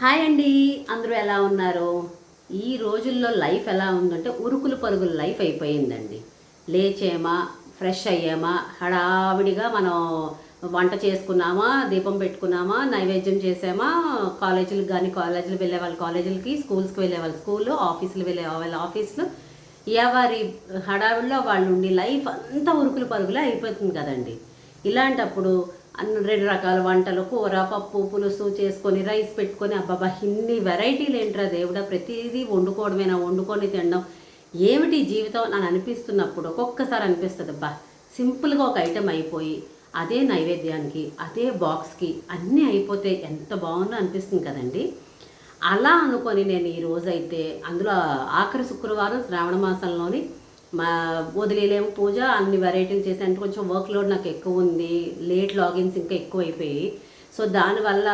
Hi అండి. అందరూ ఎలా ఉన్నారు? ఈ రోజుల్లో లైఫ్ ఎలా ఉందంటే ఉరుకులు పరుగుల లైఫ్ అయిపోయిందండి. లేచేమా ఫ్రెష్ అయ్యామా హడావిడిగా మనం వంట చేసుకున్నామా దీపం పెట్టుకున్నామా నైవేద్యం చేసామా కాలేజీలకు కానీ కాలేజీలు వెళ్ళే వాళ్ళు కాలేజీలకి స్కూల్స్కి వెళ్ళే వాళ్ళు స్కూల్ ఆఫీసులు వెళ్ళే వాళ్ళ ఆఫీసులు ఎవరి హడావిడిలో వాళ్ళు ఉండి లైఫ్ అంతా ఉరుకులు పరుగులే అయిపోతుంది కదండి. ఇలాంటప్పుడు అన్ని రెండు రకాల వంటలు కూర పప్పు పులుసు చేసుకొని రైస్ పెట్టుకొని అబ్బాబా ఇన్ని వెరైటీలు ఏంట్రా దేవుడా? ప్రతిదీ వండుకోవడమేనా? వండుకొని తినడం. ఏమిటి జీవితం అని అనిపిస్తున్నప్పుడు ఒక్కొక్కసారి అనిపిస్తుంది అబ్బా సింపుల్గా ఒక ఐటెం అయిపోయి అదే నైవేద్యానికి అదే బాక్స్కి అన్నీ అయిపోతే ఎంత బాగుందో అనిపిస్తుంది కదండి. అలా అనుకొని నేను ఈ రోజైతే అందులో ఆఖరి శుక్రవారం శ్రావణ మాసంలోని మా వదిలేలేము పూజ అన్ని వెరైటీలు చేసి అంటే కొంచెం వర్క్ లోడ్ నాకు ఎక్కువ ఉంది లేట్ లాగిన్స్ ఇంకా ఎక్కువ అయిపోయి. సో దానివల్ల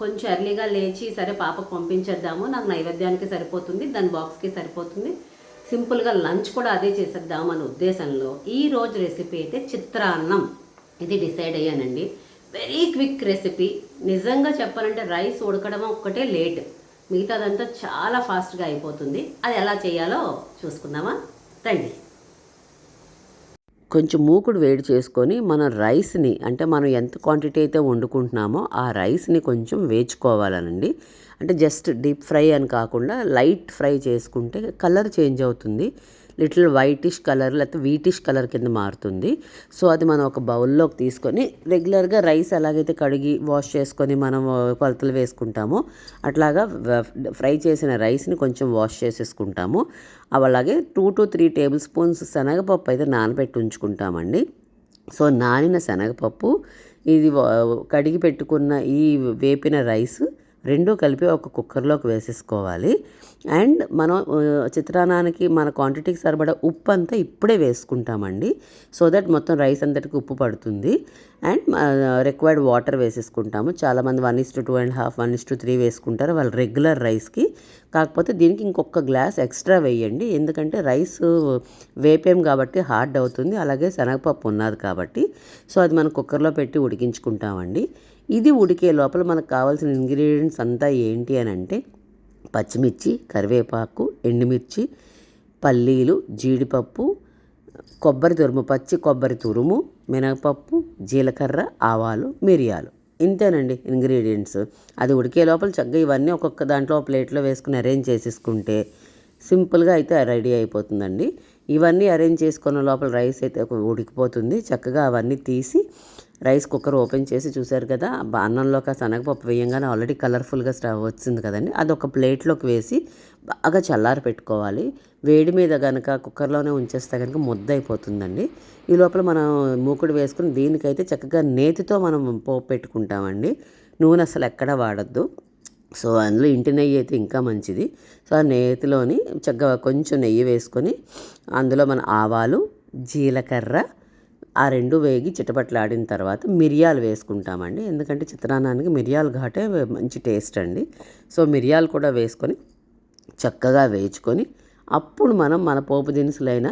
కొంచెం ఎర్లీగా లేచి సరే పాపకు పంపించేద్దాము నాకు నైవేద్యానికి సరిపోతుంది దాని బాక్స్కి సరిపోతుంది. సింపుల్గా లంచ్ కూడా అదే చేసేద్దాం అనే ఉద్దేశంలో ఈ రోజు రెసిపీ అయితే చిత్రాన్నం. ఇది డిసైడ్ అయ్యానండి. వెరీ క్విక్ రెసిపీ నిజంగా చెప్పాలంటే రైస్ ఉడకడం ఒక్కటే లేట్ మిగతాదంతా చాలా ఫాస్ట్గా అయిపోతుంది. అది ఎలా చేయాలో చూసుకుందామా? రండి కొంచెం మూకుడు వేడి చేసుకొని మన రైస్ని అంటే మనం ఎంత క్వాంటిటీ అయితే వండుకుంటున్నామో ఆ రైస్ని కొంచెం వేచుకోవాలనండి అంటే జస్ట్ డీప్ ఫ్రై అని కాకుండా లైట్ ఫ్రై చేసుకుంటే కలర్ చేంజ్ అవుతుంది. లిటిల్ వైటిష్ కలర్ లేకపోతే వీటిష్ కలర్ కింద మారుతుంది. సో అది మనం ఒక బౌల్లోకి తీసుకొని రెగ్యులర్గా రైస్ ఎలాగైతే కడిగి వాష్ చేసుకొని మనం కొలతలు వేసుకుంటామో అట్లాగా ఫ్రై చేసిన రైస్ని కొంచెం వాష్ చేసేసుకుంటాము. అలాగే two to three table spoons శనగపప్పు అయితే నానబెట్టి ఉంచుకుంటామండి. సో నానిన శనగపప్పు ఇది కడిగి పెట్టుకున్న ఈ వేపిన రైస్ రెండు కలిపి ఒక కుక్కర్లోకి వేసేసుకోవాలి. అండ్ మనం చిత్రాన్నానికి మన క్వాంటిటీకి సరిపడా ఉప్పు అంతా ఇప్పుడే వేసుకుంటామండి. సో దట్ మొత్తం రైస్ అంతటికి ఉప్పు పడుతుంది. అండ్ రిక్వైర్డ్ వాటర్ వేసేసుకుంటాము. చాలామంది one is to two and half one is to three వేసుకుంటారు వాళ్ళు రెగ్యులర్ రైస్కి. కాకపోతే దీనికి ఇంకొక గ్లాస్ ఎక్స్ట్రా వేయండి. ఎందుకంటే రైస్ వేపేం కాబట్టి హార్డ్ అవుతుంది. అలాగే శనగపప్పు ఉన్నది కాబట్టి. సో అది మనం కుక్కర్లో పెట్టి ఉడికించుకుంటామండి. ఇది ఉడికే లోపల మనకు కావాల్సిన ఇంగ్రీడియంట్స్ అంతా ఏంటి అని అంటే పచ్చిమిర్చి కరివేపాకు ఎండుమిర్చి పల్లీలు జీడిపప్పు కొబ్బరి తురుము పచ్చి కొబ్బరి తురుము మినపప్పు జీలకర్ర ఆవాలు మిరియాలు. ఇంతేనండి ఇంగ్రీడియంట్స్. అది ఉడికే లోపల చక్కగా ఇవన్నీ ఒక్కొక్క దాంట్లో ప్లేట్లో వేసుకుని అరేంజ్ చేసేసుకుంటే సింపుల్గా అయితే రెడీ అయిపోతుందండి. ఇవన్నీ అరేంజ్ చేసుకున్న లోపల రైస్ అయితే ఉడికిపోతుంది. చక్కగా అవన్నీ తీసి రైస్ కుక్కర్ ఓపెన్ చేసి చూశారు కదా బ- అన్నంలోకి ఆ శనగపప్పు వేయంగానే ఆల్రెడీ కలర్ఫుల్గా స్టవ్ వచ్చింది కదండి. అది ఒక ప్లేట్లోకి వేసి బాగా చల్లారి పెట్టుకోవాలి. వేడి మీద కనుక కుక్కర్లోనే ఉంచేస్తే కనుక ముద్ద అయిపోతుందండి. ఈ లోపల మనం మూకుడు వేసుకుని దీనికైతే చక్కగా నేతితో మనం పోపు పెట్టుకుంటామండి. నూనె అసలు ఎక్కడ వాడద్దు. సో అందులో ఇంటి నెయ్యి అయితే ఇంకా మంచిది. సో ఆ నేతిలోని చక్కగా కొంచెం నెయ్యి వేసుకొని అందులో మన ఆవాలు జీలకర్ర ఆ రెండు వేగి చిటపట్లాడిన తర్వాత మిరియాలు వేసుకుంటామండి. ఎందుకంటే చిత్రాన్నానికి మిరియాలు ఘాటే మంచి టేస్ట్ అండి. సో మిరియాలు కూడా వేసుకొని చక్కగా వేయించుకొని అప్పుడు మనం మన పోపు దినుసులైన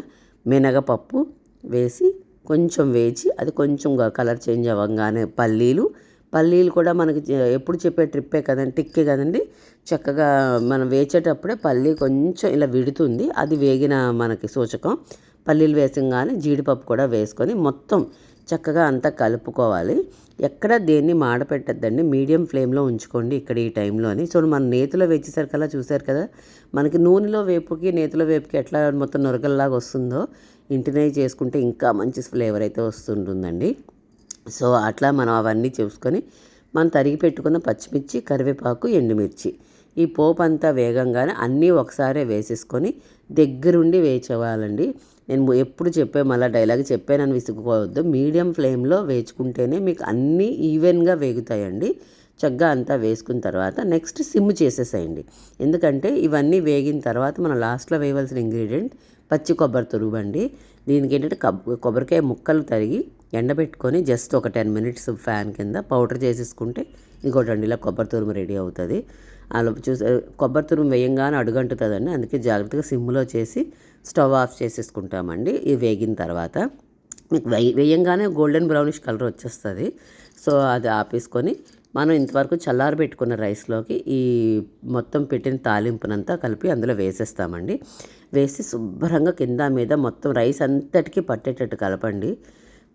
మినగపప్పు వేసి కొంచెం వేచి అది కొంచెం కలర్ చేంజ్ అవ్వగానే పల్లీలు పల్లీలు కూడా మనకి ఎప్పుడు చెప్పే ట్రిప్పే కదండి టిక్కే కదండి. చక్కగా మనం వేచేటప్పుడే పల్లీ కొంచెం ఇలా విడుతుంది. అది వేగిన మనకి సూచకం. పల్లీలు వేసంగానే జీడిపప్పు కూడా వేసుకొని మొత్తం చక్కగా అంతా కలుపుకోవాలి. ఎక్కడ దేన్ని మాడపెట్టద్దండి మీడియం ఫ్లేమ్లో ఉంచుకోండి ఇక్కడ ఈ టైంలోని సో మన నేతిలో వేచేసరికల్లా చూశారు కదా మనకి నూనెలో వేపుకి నేతిలో వేపుకి ఎట్లా మొత్తం నొరగల్లాగా వస్తుందో ఇంటినే చేసుకుంటే ఇంకా మంచి ఫ్లేవర్ అయితే వస్తుంటుందండి. సో అట్లా మనం అవన్నీ చూసుకొని మనం తరిగి పెట్టుకున్న పచ్చిమిర్చి కరివేపాకు ఎండుమిర్చి. ఈ పోపు అంతా వేగంగానే అన్నీ ఒకసారే వేసేసుకొని దగ్గరుండి వేచేవాలండి నేను ఎప్పుడు చెప్పే మళ్ళీ డైలాగ్ చెప్పానని విసుగుకోవద్దు మీడియం ఫ్లేమ్లో వేచుకుంటేనే మీకు అన్నీ ఈవెన్గా వేగుతాయండి. చక్కగా అంతా వేసుకున్న తర్వాత నెక్స్ట్ సిమ్ చేసేసేయండి. ఎందుకంటే ఇవన్నీ వేగిన తర్వాత మనం లాస్ట్లో వేయవలసిన ఇంగ్రీడియంట్ పచ్చి కొబ్బరి తురుమండి దీనికి ఏంటంటే కొబ్బరికాయ ముక్కలు తరిగి ఎండబెట్టుకొని జస్ట్ ఒక టెన్ మినిట్స్ ఫ్యాన్ కింద పౌడర్ చేసేసుకుంటే ఇంకోటండి ఇలా కొబ్బరి తురుము రెడీ అవుతుంది. అలా చూసే కొబ్బరి తురుము వేయంగానే అడుగంటుతుందండి. అందుకే జాగ్రత్తగా సిమ్లో చేసి స్టవ్ ఆఫ్ చేసేసుకుంటామండి. ఇది వేగిన తర్వాత మీకు వేయ వేయంగానే గోల్డెన్ బ్రౌనిష్ కలర్ వచ్చేస్తుంది. సో అది ఆపేసుకొని మనం ఇంతవరకు చల్లారబెట్టుకున్న రైస్లోకి ఈ మొత్తం పెట్టిన తాలింపునంతా కలిపి అందులో వేసేస్తామండి. వేసి శుభ్రంగా కింద మీద మొత్తం రైస్ అంతటికీ పట్టేటట్టు కలపండి.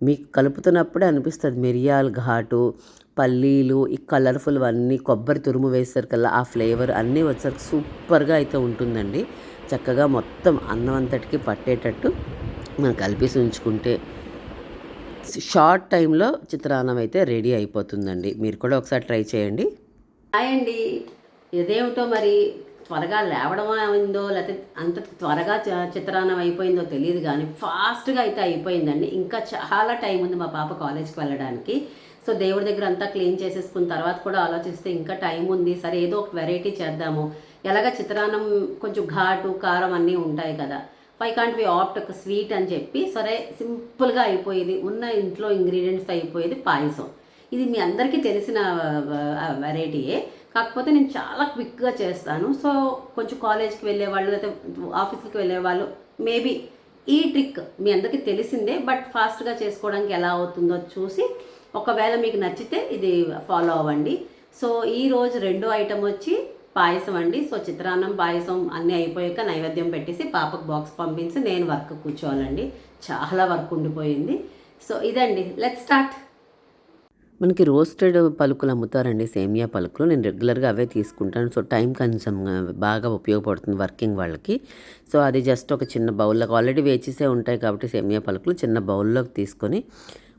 మీకు కలుపుతున్నప్పుడే అనిపిస్తుంది. మిరియాల ఘాటు పల్లీలు ఈ కలర్ఫుల్ అన్నీ కొబ్బరి తురుము వేసరికల్లా ఆ ఫ్లేవర్ అన్నీ వచ్చేసరికి సూపర్గా అయితే ఉంటుందండి. చక్కగా మొత్తం అన్నం అంతటికి పట్టేటట్టు మనం కలిపేసి ఉంచుకుంటే షార్ట్ టైంలో చిత్రాన్నం అయితే రెడీ అయిపోతుందండి. మీరు కూడా ఒకసారి ట్రై చేయండి. హాయ్ అండి. ఇదేమిటో మరి? త్వరగా లేవడం అయిందో లేకపోతే అంత త్వరగా చిత్రాన్నం అయిపోయిందో తెలియదు కానీ ఫాస్ట్గా అయితే అయిపోయిందండి. ఇంకా చాలా టైం ఉంది మా పాప కాలేజ్కి వెళ్ళడానికి. సో దేవుడి దగ్గర అంతా క్లీన్ చేసేసుకున్న తర్వాత కూడా ఆలోచిస్తే ఇంకా టైం ఉంది. సరే ఏదో ఒక వెరైటీ చేద్దాము. ఎలాగ చిత్రాన్నం కొంచెం ఘాటు కారం అన్నీ ఉంటాయి కదా. వై కాంట్ వి ఆప్ట్ ఒక స్వీట్ అని చెప్పి సరే సింపుల్గా అయిపోయేది. ఉన్న ఇంట్లో ఇంగ్రీడియంట్స్ అయిపోయేది పాయసం. ఇది మీ అందరికీ తెలిసిన వెరైటీయే. కాకపోతే నేను చాలా క్విక్గా చేస్తాను. సో కొంచెం కాలేజ్కి వెళ్ళే వాళ్ళు లేకపోతే ఆఫీస్కి వెళ్ళే వాళ్ళు మేబీ ఈ ట్రిక్ మీ అందరికీ తెలిసిందే బట్ ఫాస్ట్గా చేసుకోవడానికి ఎలా అవుతుందో చూసి ఒకవేళ మీకు నచ్చితే ఇది ఫాలో అవ్వండి. సో ఈరోజు రెండో ఐటమ్ వచ్చి పాయసం అండి. సో చిత్రాన్నం పాయసం అన్నీ అయిపోయాక నైవేద్యం పెట్టేసి పాపకు బాక్స్ పంపించి నేను వర్క్ కూర్చోవాలండి. చాలా వర్క్ ఉండిపోయింది. సో ఇదండి. లెట్ స్టార్ట్ మనకి రోస్టెడ్ పలుకులు అమ్ముతారండి సేమియా పలుకులు. నేను రెగ్యులర్గా అవే తీసుకుంటాను. సో టైం కన్సమ్ బాగా ఉపయోగపడుతుంది వర్కింగ్ వాళ్ళకి. సో అది జస్ట్ ఒక చిన్న బౌల్లోకి ఆల్రెడీ వేచేసే ఉంటాయి కాబట్టి సేమియా పలుకులు చిన్న బౌల్లోకి తీసుకొని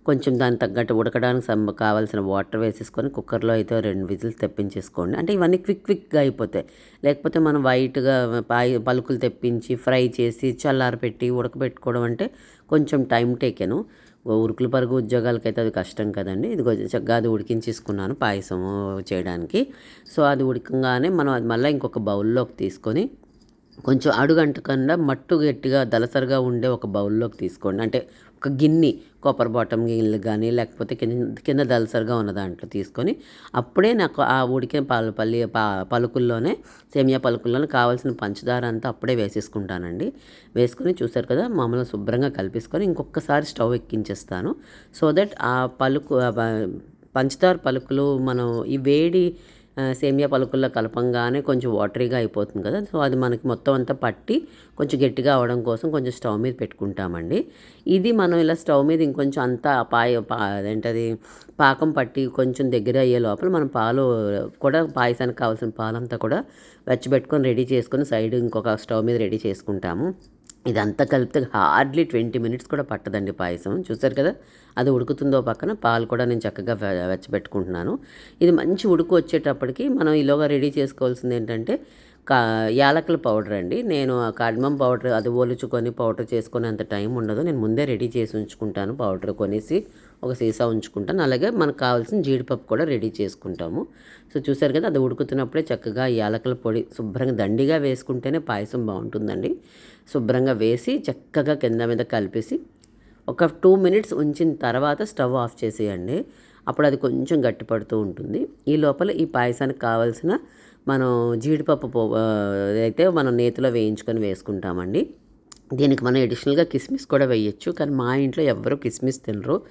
కొంచెం దానికి తగ్గట్టు ఉడకడానికి సమ్ కావాల్సిన వాటర్ వేసేసుకొని కుక్కర్లో అయితే రెండు విజిల్స్ తెప్పించేసుకోండి. అంటే ఇవన్నీ క్విక్ క్విక్గా అయిపోతాయి. లేకపోతే మనం వైట్గా పాయి పలుకులు తెప్పించి ఫ్రై చేసి చల్లారపెట్టి ఉడకబెట్టుకోవడం అంటే కొంచెం టైం టేకెను. ఉరుకులు పరుగు ఉద్యోగాలకైతే అది కష్టం కదండి. ఇది చక్కగా అది ఉడికించేసుకున్నాను పాయసం చేయడానికి. సో అది ఉడకంగానే మనం అది మళ్ళీ ఇంకొక బౌల్లోకి తీసుకొని కొంచెం అడుగంటకుండా మట్టు గట్టిగా దలసరిగా ఉండే ఒక బౌల్లోకి తీసుకోండి. అంటే ఒక గిన్నె కాపర్ బాటమ్ గిన్నెలు కానీ లేకపోతే కింద కింద దలసరిగా ఉన్న దాంట్లో తీసుకొని అప్పుడే నాకు ఆ ఉడికిన పాలు పల్లి పా పలుకుల్లోనే సేమియా పలుకుల్లోనే కావాల్సిన పంచదార అంతా అప్పుడే వేసేసుకుంటానండి. వేసుకొని చూసారు కదా మామూలుగా శుభ్రంగా కలిపేసుకొని ఇంకొకసారి స్టవ్ ఎక్కించేస్తాను. సో దట్ ఆ పలుకు పంచదార పలుకులు మనం ఈ వేడి సేమియా పలుకుల్లో కలపంగానే కొంచెం వాటరీగా అయిపోతుంది కదా. సో అది మనకి మొత్తం అంతా పట్టి కొంచెం గట్టిగా అవడం కోసం కొంచెం స్టవ్ మీద పెట్టుకుంటామండి. ఇది మనం ఇలా స్టవ్ మీద ఇంకొంచెం అంతా పాయ అదేంటది పాకం పట్టి కొంచెం దగ్గర అయ్యే లోపల మనం పాలు కూడా పాయసానికి కావాల్సిన పాలంతా కూడా వెచ్చబెట్టుకొని రెడీ చేసుకొని సైడ్ ఇంకొక స్టవ్ మీద రెడీ చేసుకుంటాము. ఇదంతా కలిపితే హార్డ్లీ ట్వంటీ మినిట్స్ కూడా పట్టదండి పాయసం. చూసారు కదా? అది ఉడుకుతుందో పక్కన పాలు కూడా నేను చక్కగా వెచ్చబెట్టుకుంటున్నాను. ఇది మంచి ఉడుకు వచ్చేటప్పటికి మనం ఈలోగా రెడీ చేసుకోవాల్సింది ఏంటంటే కా యాలకుల పౌడర్ అండి. నేను ఆ పౌడర్ అది ఒలుచుకొని పౌడర్ చేసుకునే అంత టైం ఉండదు. నేను ముందే రెడీ చేసి ఉంచుకుంటాను పౌడర్ కొనేసి ఒక సీసా ఉంచుకుంటాను. అలాగే మనకు కావాల్సిన జీడిపప్పు కూడా రెడీ చేసుకుంటాము. సో చూసారు కదా అది ఉడుకుతున్నప్పుడే చక్కగా యాలకుల పొడి శుభ్రంగా దండిగా వేసుకుంటేనే పాయసం బాగుంటుందండి. శుభ్రంగా వేసి చక్కగా కింద మీద కలిపేసి ఒక టూ మినిట్స్ ఉంచిన తర్వాత స్టవ్ ఆఫ్ చేసేయండి. అప్పుడు అది కొంచెం గట్టిపడుతూ ఉంటుంది. ఈ లోపల ఈ పాయసానికి కావాల్సిన మనం జీడిపప్పు పో- అయితే మనం నేతిలో వేయించుకొని వేసుకుంటామండి దీనికి మనం అడిషనల్గా కిస్మిస్ కూడా వేయచ్చు. కానీ మా ఇంట్లో ఎవరు కిస్మిస్ తినరు.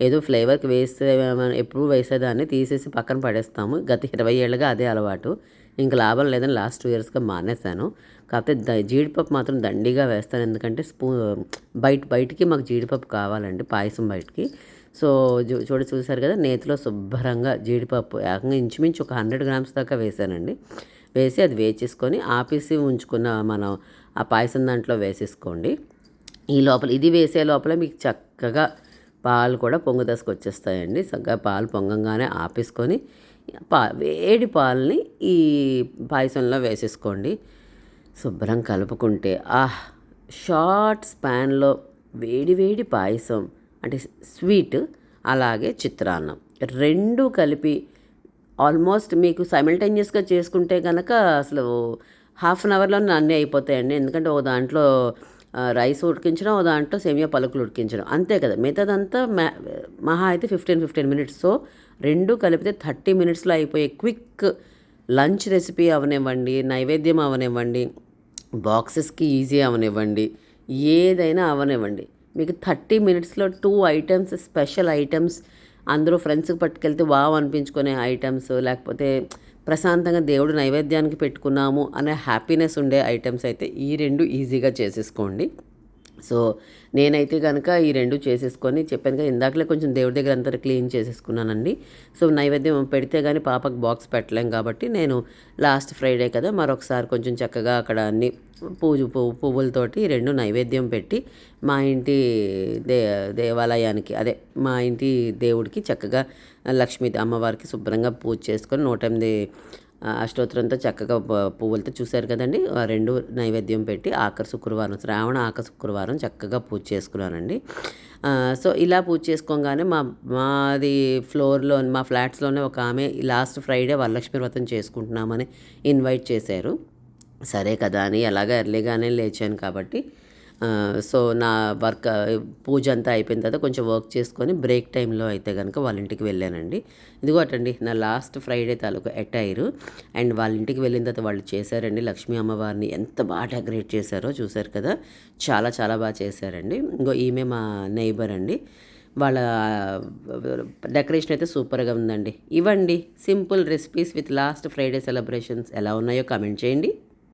ఏదో ఫ్లేవర్కి వేస్తే ఎప్పుడు వేసేదాన్ని తీసేసి పక్కన పడేస్తాము. గత ఇరవై ఏళ్ళుగా అదే అలవాటు. ఇంకా లాభం లేదని లాస్ట్ టూ ఇయర్స్గా మానేశాను. కాకపోతే ద జీడిపప్పు మాత్రం దండిగా వేస్తాను. ఎందుకంటే స్పూ బయట బయటికి మాకు జీడిపప్పు కావాలండి పాయసం బయటికి. సో చూ చూడ చూసారు కదా నేతిలో శుభ్రంగా జీడిపప్పు ఏకంగా ఇంచుమించు ఒక హండ్రెడ్ గ్రామ్స్ దాకా వేసానండి వేసి అది వేచేసుకొని ఆపేసి ఉంచుకున్న మనం ఆ పాయసం దాంట్లో వేసేసుకోండి. ఈ లోపల ఇది వేసే లోపల మీకు చక్కగా పాలు కూడా పొంగు దశకు వచ్చేస్తాయండి. చక్కగా పాలు పొంగంగానే ఆపేసుకొని పా వేడి పాలని ఈ పాయసంలో వేసేసుకోండి. శుభ్రం కలుపుకుంటే ఆహ్ షార్ట్ స్పాన్లో వేడి వేడి పాయసం అంటే స్వీట్ అలాగే చిత్రాన్నం. రెండు కలిపి ఆల్మోస్ట్ మీకు సైమిల్టేనియస్గా చేసుకుంటే కనుక అసలు హాఫ్ అన్ అవర్లో అన్నీ అయిపోతాయండి. ఎందుకంటే ఓ దాంట్లో రైస్ ఉడికించడం ఓ దాంట్లో సేమియా పలుకులు ఉడికించడం. అంతే కదా. మిగతాదంతా మ్యా మహా అయితే ఫిఫ్టీన్ ఫిఫ్టీన్ మినిట్స్. సో రెండు కలిపితే థర్టీ మినిట్స్లో అయిపోయే క్విక్ లంచ్ రెసిపీ అవనివ్వండి నైవేద్యం అవనివ్వండి బాక్సెస్కి ఈజీ అవనివ్వండి ఏదైనా అవనివ్వండి. మీకు థర్టీ మినిట్స్లో టూ ఐటమ్స్ స్పెషల్ ఐటమ్స్ అందరూ ఫ్రెండ్స్కి పట్టుకెళ్తే వావ్ అనిపించుకునే ఐటమ్స్ లేకపోతే ప్రశాంతంగా దేవుడు నైవేద్యానికి పెట్టుకున్నాము అనే హ్యాపీనెస్ ఉండే ఐటమ్స్ అయితే ఈ రెండు ఈజీగా చేసేసుకోండి. సో నేనైతే కనుక ఈ రెండు చేసేసుకొని చెప్పాను కదా ఇందాకలే కొంచెం దేవుడి దగ్గర అంతా క్లీన్ చేసేసుకున్నానండి. సో నైవేద్యం పెడితే కానీ పాపకు బాక్స్ పెట్టలేం కాబట్టి నేను లాస్ట్ ఫ్రైడే కదా మరొకసారి కొంచెం చక్కగా అక్కడ అన్ని పూజ పువ్వు పువ్వులతోటి రెండు నైవేద్యం పెట్టి మా ఇంటి దే దేవాలయానికి అదే మా ఇంటి దేవుడికి చక్కగా లక్ష్మీ అమ్మవారికి శుభ్రంగా పూజ చేసుకొని నూట ఎనిమిది అష్టోత్తరంతో చక్కగా పువ్వులతో చూశారు కదండి. రెండు నైవేద్యం పెట్టి ఆఖరి శుక్రవారం శ్రావణ ఆఖరి శుక్రవారం చక్కగా పూజ చేసుకున్నానండి. సో ఇలా పూజ చేసుకోగానే మా మాది ఫ్లోర్లో మా ఫ్లాట్స్లోనే ఒక ఆమె లాస్ట్ ఫ్రైడే వరలక్ష్మి వ్రతం చేసుకుంటున్నామని ఇన్వైట్ చేశారు. సరే కదా అని ఎలాగ ఎర్లీగానే లేచాను కాబట్టి సో నా వర్క్ పూజ అంతా అయిపోయిన తర్వాత కొంచెం వర్క్ చేసుకొని బ్రేక్ టైంలో అయితే కనుక వాళ్ళ ఇంటికి వెళ్ళానండి. ఇదిగో అటండి నా లాస్ట్ ఫ్రైడే తాలూకు అటైరు. అండ్ వాళ్ళ ఇంటికి వెళ్ళిన తర్వాత వాళ్ళు చేశారండి లక్ష్మీ అమ్మవారిని ఎంత బాగా డెకరేట్ చేశారో చూశారు కదా. చాలా చాలా బాగా చేశారండి. ఇంకో ఈమె మా నైబర్ అండి. వాళ్ళ డెకరేషన్ అయితే సూపర్గా ఉందండి. ఇవ్వండి simple recipes with last Friday celebrations ఎలా ఉన్నాయో కామెంట్ చేయండి.